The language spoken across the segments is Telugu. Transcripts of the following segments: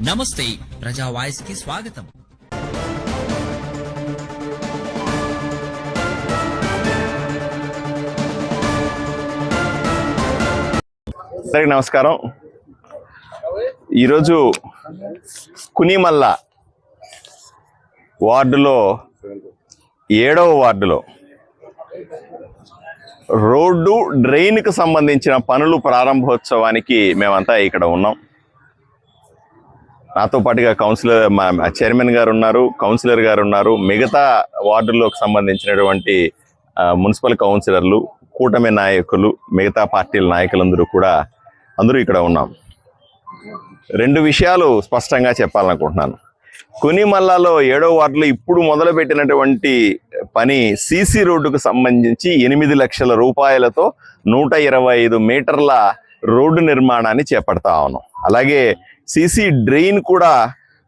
నమస్తే ప్రజా వాయిస్కి స్వాగతం. అందరికి నమస్కారం. ఈరోజు కునిమల్ల వార్డులో ఏడవ వార్డులో రోడ్డు డ్రైన్కు సంబంధించిన పనులు ప్రారంభోత్సవానికి మేమంతా ఇక్కడ ఉన్నాం. నాతో పాటుగా కౌన్సిలర్ మా చైర్మన్ గారు ఉన్నారు కౌన్సిలర్ గారు ఉన్నారు మిగతా వార్డులకు సంబంధించినటువంటి మున్సిపల్ కౌన్సిలర్లు కూటమి నాయకులు మిగతా పార్టీల నాయకులందరూ కూడా అందరూ ఇక్కడ ఉన్నాం. రెండు విషయాలు స్పష్టంగా చెప్పాలనుకుంటున్నాను. కొనిమల్లాలో ఏడో వార్డులో ఇప్పుడు మొదలుపెట్టినటువంటి పని సీసీ రోడ్డుకు సంబంధించి ఎనిమిది లక్షల రూపాయలతో నూట ఇరవై ఐదు మీటర్ల రోడ్డు నిర్మాణాన్ని చేపడతా ఉన్నాం. అలాగే సీసీ డ్రెయిన్ కూడా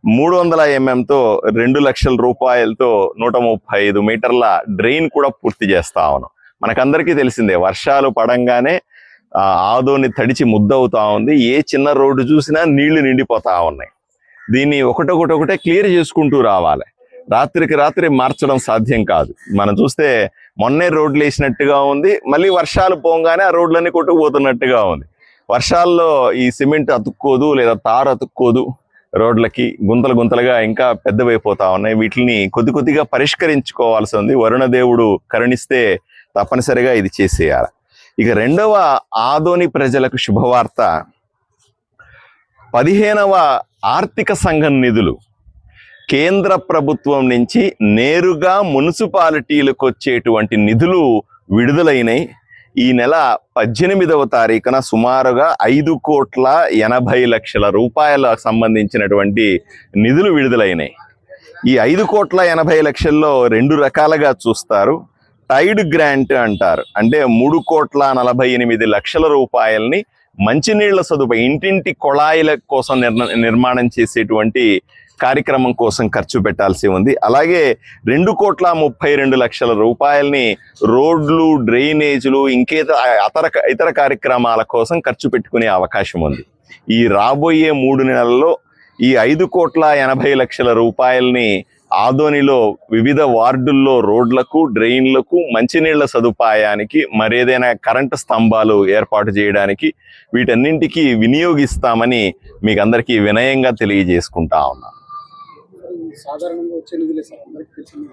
మూడు వందల ఎంఎంతో రెండు లక్షల రూపాయలతో నూట ముప్పై ఐదు మీటర్ల డ్రెయిన్ కూడా పూర్తి చేస్తా ఉన్నాం. మనకందరికీ తెలిసిందే వర్షాలు పడంగానే ఆదోని తడిచి ముద్దవుతా ఉంది. ఏ చిన్న రోడ్డు చూసినా నీళ్ళు నిండిపోతా ఉన్నాయి. దీన్ని ఒకటొకటొకటే క్లియర్ చేసుకుంటూ రావాలి. రాత్రికి రాత్రి మార్చడం సాధ్యం కాదు. మనం చూస్తే మొన్నే రోడ్లు వేసినట్టుగా ఉంది మళ్ళీ వర్షాలు పోగానే ఆ రోడ్లన్నీ కొట్టుకుపోతున్నట్టుగా ఉంది. వర్షాల్లో ఈ సిమెంట్ అతుక్కోదు లేదా తారు అతుక్కోదు. రోడ్లకి గుంతలు గుంతలుగా ఇంకా పెద్దవైపోతా ఉన్నాయి. వీటిని కొద్ది కొద్దిగా పరిష్కరించుకోవాల్సి ఉంది. వరుణదేవుడు కరుణిస్తే తప్పనిసరిగా ఇది చేసేయాలి. ఇక రెండవ ఆదోని ప్రజలకు శుభవార్త. పదిహేనవ ఆర్థిక సంఘం నిధులు. కేంద్ర ప్రభుత్వం నుంచి నేరుగా మున్సిపాలిటీలకు వచ్చేటువంటి నిధులు విడుదలైనాయి. ఈ నెల పద్దెనిమిదవ తారీఖున సుమారుగా ఐదు కోట్ల ఎనభై లక్షల రూపాయలకు సంబంధించినటువంటి నిధులు విడుదలైనాయి. ఈ ఐదు కోట్ల ఎనభై లక్షల్లో రెండు రకాలుగా చూస్తారు. టైడ్ గ్రాంట్ అంటారు. అంటే మూడు కోట్ల నలభై ఎనిమిది లక్షల రూపాయల్ని మంచినీళ్ళ సదుపాయం ఇంటింటి కొళాయిల కోసం నిర్ణ నిర్మాణం చేసేటువంటి కార్యక్రమం కోసం ఖర్చు పెట్టాల్సి ఉంది. అలాగే రెండు కోట్ల ముప్పై రెండు లక్షల రూపాయల్ని రోడ్లు డ్రైనేజీలు ఇంకేత అతర ఇతర కార్యక్రమాల కోసం ఖర్చు పెట్టుకునే అవకాశం ఉంది. ఈ రాబోయే మూడు నెలల్లో ఈ ఐదు కోట్ల ఎనభై లక్షల రూపాయల్ని ఆదోనిలో వివిధ వార్డుల్లో రోడ్లకు డ్రైన్లకు మంచినీళ్ళ సదుపాయానికి మరేదైనా కరెంటు స్తంభాలు ఏర్పాటు చేయడానికి వీటన్నింటికి వినియోగిస్తామని మీకు అందరికీ వినయంగా తెలియజేసుకుంటా ఉన్నాను. సాధారణంగా వచ్చే నిధులే సార్ అందరికీ తెలిసింది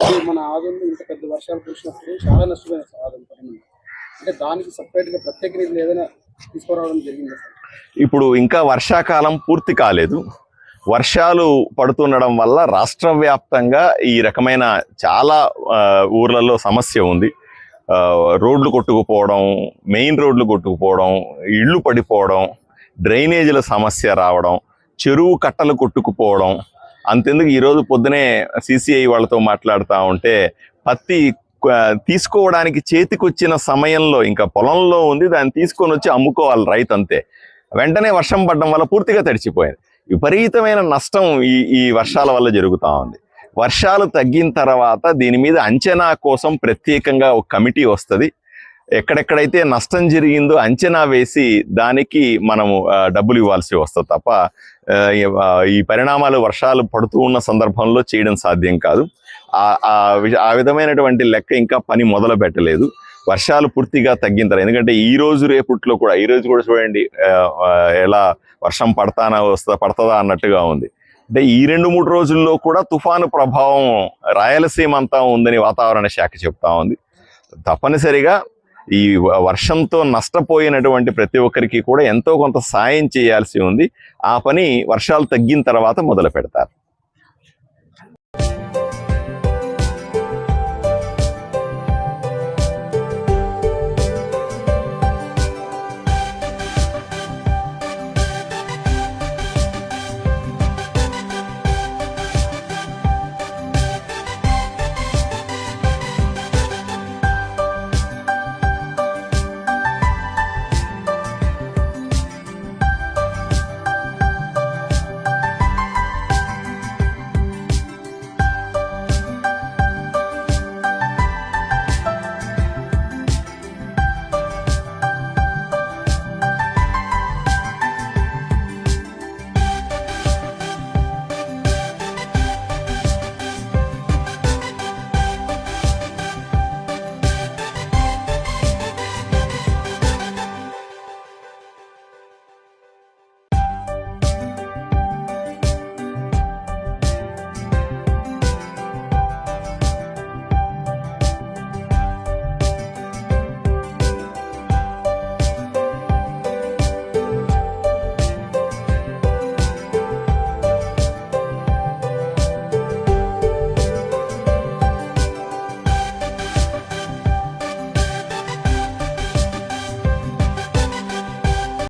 ఇప్పుడు మన ఆదంలో ఇంత పెద్ద వర్షాలు కురిసినప్పుడు చాలా నష్టమైన సార్ ఆదం పని అంటే దానికి సపరేట్గా ప్రత్యేక నిధులు ఏదైనా తీసుకురావడం జరిగింది సార్? ఇప్పుడు ఇంకా వర్షాకాలం పూర్తి కాలేదు. వర్షాలు పడుతుండడం వల్ల రాష్ట్ర వ్యాప్తంగా ఈ రకమైన చాలా ఊర్లలో సమస్య ఉంది. రోడ్లు కొట్టుకుపోవడం మెయిన్ రోడ్లు కొట్టుకుపోవడం ఇళ్ళు పడిపోవడం డ్రైనేజీల సమస్య రావడం చెరువు కట్టలు కొట్టుకుపోవడం అంతెందుకు ఈరోజు పొద్దునే సిసిఐ వాళ్ళతో మాట్లాడుతూ ఉంటే పత్తి తీసుకోవడానికి చేతికొచ్చిన సమయంలో ఇంకా పొలంలో ఉంది దాన్ని తీసుకొని వచ్చి అమ్ముకోవాలి రైతు అంతే వెంటనే వర్షం పడడం వల్ల పూర్తిగా తడిచిపోయింది. విపరీతమైన నష్టం ఈ ఈ వర్షాల వల్ల జరుగుతూ ఉంది. వర్షాలు తగ్గిన తర్వాత దీని మీద అంచనా కోసం ప్రత్యేకంగా ఒక కమిటీ వస్తుంది. ఎక్కడెక్కడైతే నష్టం జరిగిందో అంచనా వేసి దానికి మనము డబ్బులు ఇవ్వాల్సి వస్తుంది తప్ప ఈ- పరిణామాలు వర్షాలు పడుతూ ఉన్న సందర్భంలో చేయడం సాధ్యం కాదు. ఆ- ఆ ఆ విధమైనటువంటి లెక్క ఇంకా పని మొదలు పెట్టలేదు. వర్షాలు పూర్తిగా తగ్గిన తర్వాత ఎందుకంటే ఈ రోజు రేపుట్లో కూడా ఈ రోజు కూడా చూడండి ఎలా వర్షం పడతానా వస్తా పడుతుందా అన్నట్టుగా ఉంది. అంటే ఈ రెండు మూడు రోజుల్లో కూడా తుఫాను ప్రభావం రాయలసీమ అంతా ఉందని వాతావరణ శాఖ చెప్తా ఉంది. తప్పనిసరిగా ఈ వ- వర్షంతో నష్టపోయినటువంటి ప్రతి ఒక్కరికి కూడా ఎంతో కొంత సాయం చేయాల్సి ఉంది. ఆ పని వర్షాలు తగ్గిన తర్వాత మొదలు పెడతారు